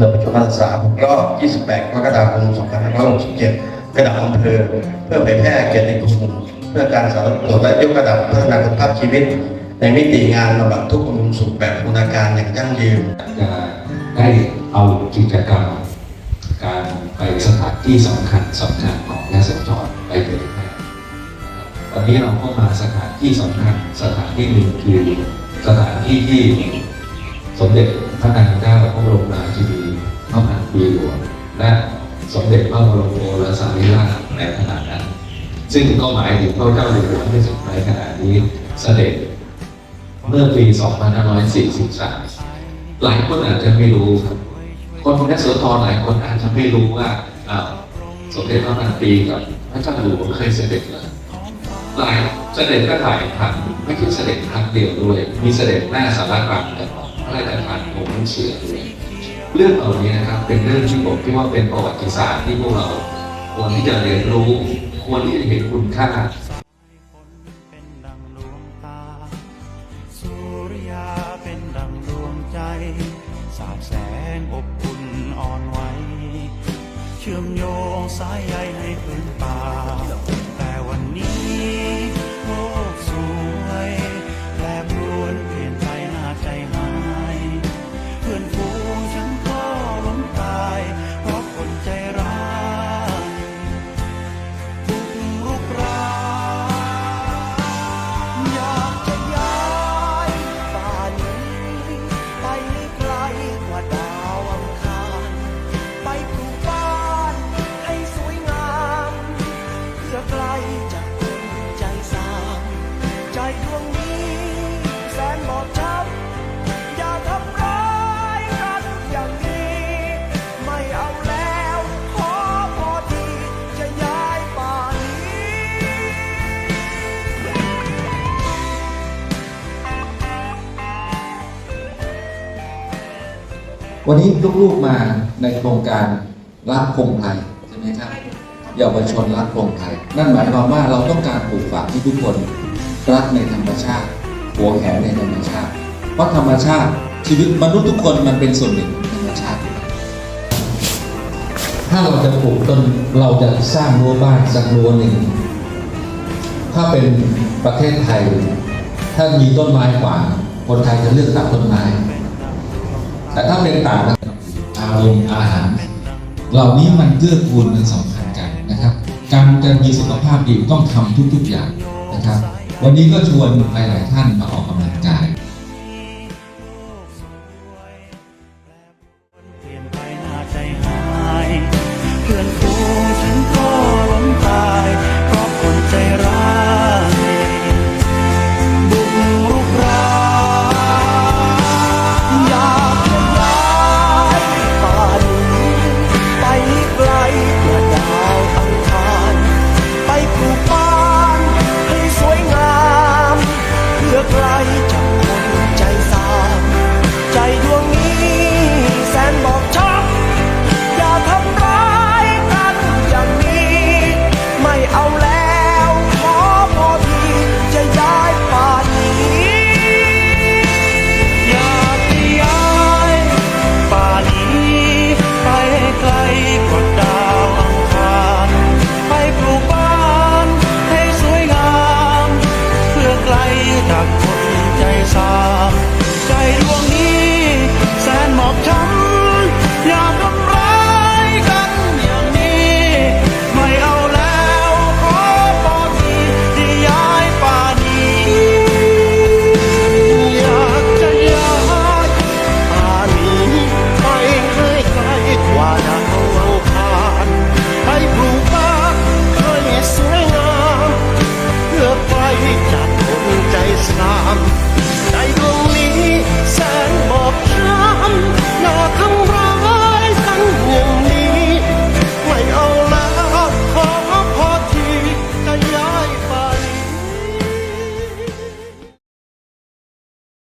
เดินประชุมนักศึกษา6รอบ28 กรกฎาคม 2567 ระดับอำเภอ เพื่อเผยแพร่เกียรติคุณเพื่อการสาธารณสุขและยกระดับพัฒนาคุณภาพชีวิต ในมิติงานบำบัดทุกข์บำรุงสุขแบบบูรณาการอย่างยั่งยืนจะได้เอากิจกรรม การไปสถานที่สำคัญสำคัญของยสมจรไปเผยแพร่นะครับวันนี้เราก็มาสถานที่สำคัญสถานที่หนึ่งคือสถานที่ที่สมเด็จพระนางเจ้าพระบรมราชินี พระมหาปีหลวงและสมเด็จพระบรมโอรสาธิราชในขณะนั้น ซึ่งก็หมายถึงพระเจ้าอยู่หัวที่สุดในขณะนี้เสด็จเมื่อปี 2543 หลายคนอาจจะไม่รู้ครับคนยโสธรหลายคนอาจจะไม่รู้ว่าสมเด็จพระนางปีกับพระเจ้าอยู่หัวเคยเสด็จเลยหลายเสด็จก็หลายครั้งไม่ใช่เสด็จครั้งเดียวด้วย มีเสด็จหน้าสารกลางตลอดพระราชทานผมเชื่อด้วย เรื่องเหล่านี้นะครับเป็นเรื่องที่ผมคิดว่าเป็นประวัติศาสตร์ที่พวกเราควรที่จะเรียนรู้ ควรที่จะเห็นคุณค่าเป็นดังดวงใจ สาดแสงอบอุ่นอ่อนไหว เชื่อมโยงสายใยให้พื้นป่า วันนี้ลูกๆมาในโครงการรักพงไทยใช่ไหมครับเยาวชนรักพงไทย นั่นหมายความว่าเราต้องการปลูกฝังให้ทุกคนรักในธรรมชาติหัวแหนในธรรมชาติ เพราะธรรมชาติชีวิตมนุษย์ทุกคนมันเป็นส่วนหนึ่งของธรรมชาติ ถ้าเราจะปลูกต้นเราจะสร้างรั้วบ้านสักรั้วหนึ่งถ้าเป็นประเทศไทย ถ้ามีต้นไม้ขวางคนไทยจะเลือกตัดต้นไม้ แต่ถ้าเป็นต่างระเทศอารมณ์อาหาร เหล่านี้มันเกื้อกูลมันสำคัญกันนะครับ การจะมีสุขภาพดีต้องทำทุกๆอย่างนะครับ วันนี้ก็ชวนหลายๆท่านมาออกกำ